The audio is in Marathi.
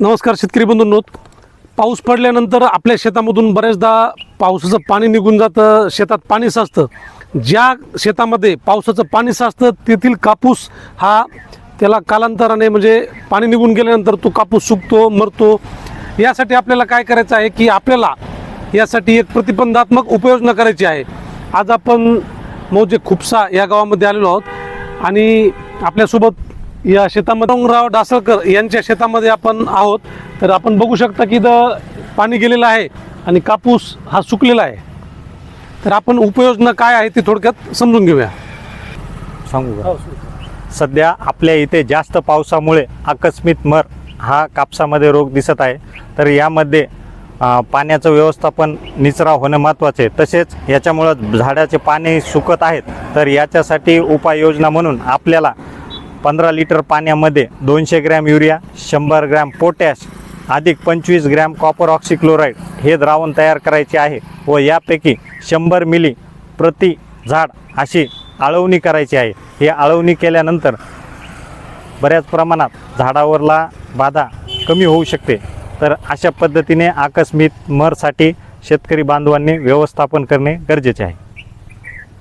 नमस्कार शेतकरी बंधूंनो. पाऊस पडल्यानंतर आपल्या शेतामधून बऱ्याचदा पावसाचं पाणी निघून जातं शेतात पाणी साचतं. ज्या शेतामध्ये पावसाचं पाणी साचतं तेथील कापूस हा त्याला कालांतराने म्हणजे पाणी निघून गेल्यानंतर तो कापूस सुकतो मरतो. यासाठी आपल्याला काय करायचं आहे की आपल्याला यासाठी एक प्रतिबंधात्मक उपाययोजना करायची आहे. आज आपण मौजे खुपसा या गावामध्ये आलेलो आहोत आणि आपल्यासोबत या शेतामध्ये राव डासळकर यांच्या शेतामध्ये आपण आहोत. तर आपण बघू शकता की इथं पाणी गेलेलं आहे आणि कापूस हा सुकलेला आहे. तर आपण उपाययोजना काय आहे ती थोडक्यात समजून घेऊया. सांगू का? सध्या आपल्या इथे जास्त पावसामुळे आकस्मिक मर हा कापसामध्ये रोग दिसत आहे. तर यामध्ये पाण्याचं व्यवस्थापन निचरा होणं महत्त्वाचे आहे. तसेच याच्यामुळं झाडाचे पाणी सुकत आहेत. तर याच्यासाठी उपाययोजना म्हणून आपल्याला पंधरा लिटर पाण्यामध्ये दोनशे ग्रॅम युरिया शंभर ग्रॅम पोटॅश अधिक पंचवीस ग्रॅम कॉपर ऑक्सिक्लोराईड हे द्रावण तयार करायचे आहे व यापैकी शंभर मिली प्रति झाड अशी आळवणी करायची आहे. हे आळवणी केल्यानंतर बऱ्याच प्रमाणात झाडावरला बाधा कमी होऊ शकते. तर अशा पद्धतीने आकस्मिक मरसाठी शेतकरी बांधवांनी व्यवस्थापन करणे गरजेचे आहे.